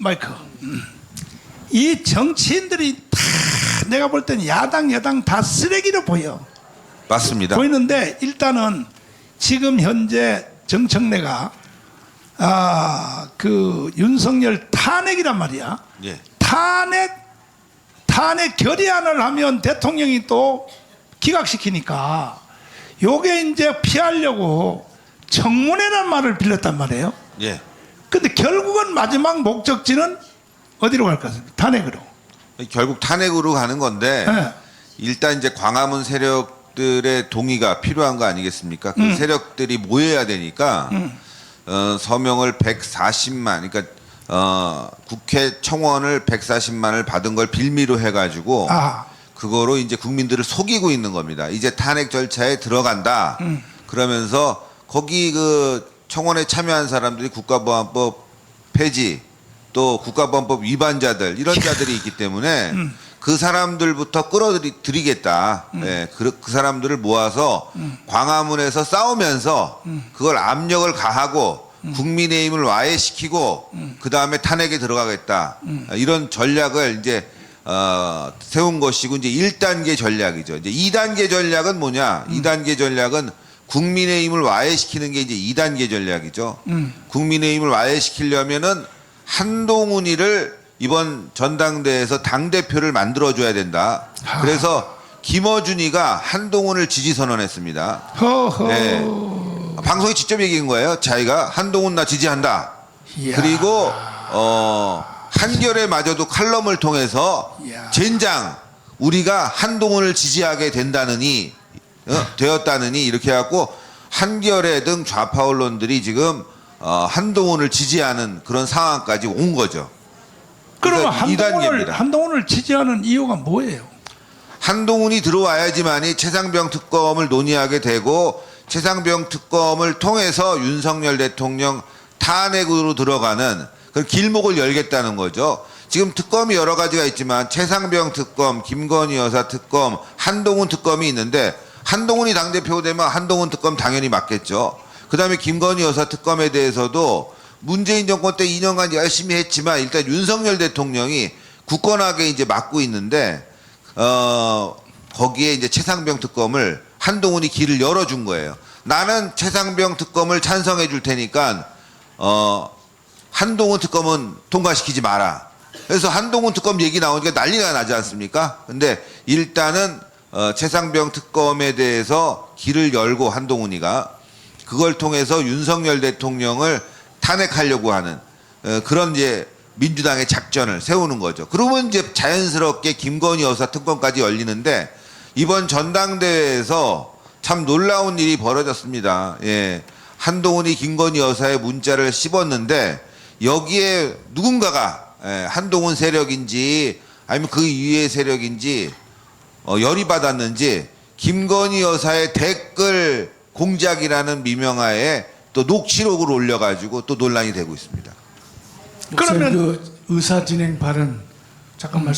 마이크. 음. 이 정치인들이 다 내가 볼 때는 야당 여당 다 쓰레기로 보여. 맞습니다. 보이는데 일단은 지금 현재 정청래가 아그 윤석열 탄핵이란 말이야. 예. 탄핵 탄핵 결의안을 하면 대통령이 또 기각시키니까 요게 이제 피하려고 청문회란 말을 빌렸단 말이에요. 예. 근데 결국은 마지막 목적지는 어디로 갈 것입니까? 탄핵으로. 결국 탄핵으로 가는 건데 예. 일단 이제 광화문 세력들의 동의가 필요한 거 아니겠습니까? 그 음. 세력들이 모여야 되니까 어, 서명을 140만, 그러니까 어, 국회 청원을 140만을 받은 걸 빌미로 해가지고 아, 그거로 이제 국민들을 속이고 있는 겁니다. 이제 탄핵 절차에 들어간다. 음. 그러면서 거기 그 청원에 참여한 사람들이 국가보안법 폐지 또 국가보안법 위반자들 이런 자들이 있기 때문에 음. 그 사람들부터 끌어들이겠다. 예, 그, 그 사람들을 모아서 음. 광화문에서 싸우면서 그걸 압력을 가하고 음. 국민의힘을 와해시키고 그 다음에 탄핵에 들어가겠다. 음. 이런 전략을 이제 어, 세운 것이고 이제 1단계 전략이죠. 이제 2단계 전략은 뭐냐? 음. 2단계 전략은 국민의힘을 와해시키는 게 이제 2단계 전략이죠. 음. 국민의힘을 와해시키려면은 한동훈이를 이번 전당대회에서 당 대표를 만들어줘야 된다. 아. 그래서 김어준이가 한동훈을 지지 선언했습니다. 허허. 네. 방송에 직접 얘기한 거예요. 자기가 한동훈 나 지지한다. 이야. 그리고 어 한겨레마저도 칼럼을 통해서 이야. 젠장 우리가 한동훈을 지지하게 된다느니 어, 되었다느니 이렇게 해갖고 한겨레 등 좌파 언론들이 지금 어, 한동훈을 지지하는 그런 상황까지 온 거죠. 그러면 한동훈을. 한동훈을 지지하는 이유가 뭐예요? 한동훈이 들어와야지만이 최상병 특검을 논의하게 되고 최상병 특검을 통해서 윤석열 대통령 탄핵으로 들어가는 그 길목을 열겠다는 거죠. 지금 특검이 여러 가지가 있지만 최상병 특검, 김건희 여사 특검, 한동훈 특검이 있는데 한동훈이 당대표 되면 한동훈 특검 당연히 맞겠죠. 그 다음에 김건희 여사 특검에 대해서도 문재인 정권 때 2년간 열심히 했지만 일단 윤석열 대통령이 굳건하게 이제 맡고 있는데 어, 거기에 이제 최상병 특검을 한동훈이 길을 열어준 거예요. 나는 최상병 특검을 찬성해 줄 테니까, 어, 한동훈 특검은 통과시키지 마라. 그래서 한동훈 특검 얘기 나오니까 난리가 나지 않습니까? 근데 일단은, 어, 최상병 특검에 대해서 길을 열고 한동훈이가 그걸 통해서 윤석열 대통령을 탄핵하려고 하는 어, 그런 이제 민주당의 작전을 세우는 거죠. 그러면 이제 자연스럽게 김건희 여사 특검까지 열리는데 이번 전당대회에서 참 놀라운 일이 벌어졌습니다. 예. 한동훈이 김건희 여사의 문자를 씹었는데 여기에 누군가가 예, 한동훈 세력인지 아니면 그 이외의 세력인지 어, 열이 받았는지 김건희 여사의 댓글 공작이라는 미명하에 또 녹취록을 올려가지고 또 논란이 되고 있습니다. 그러면- 그 의사 진행 발언 잠깐 말씀.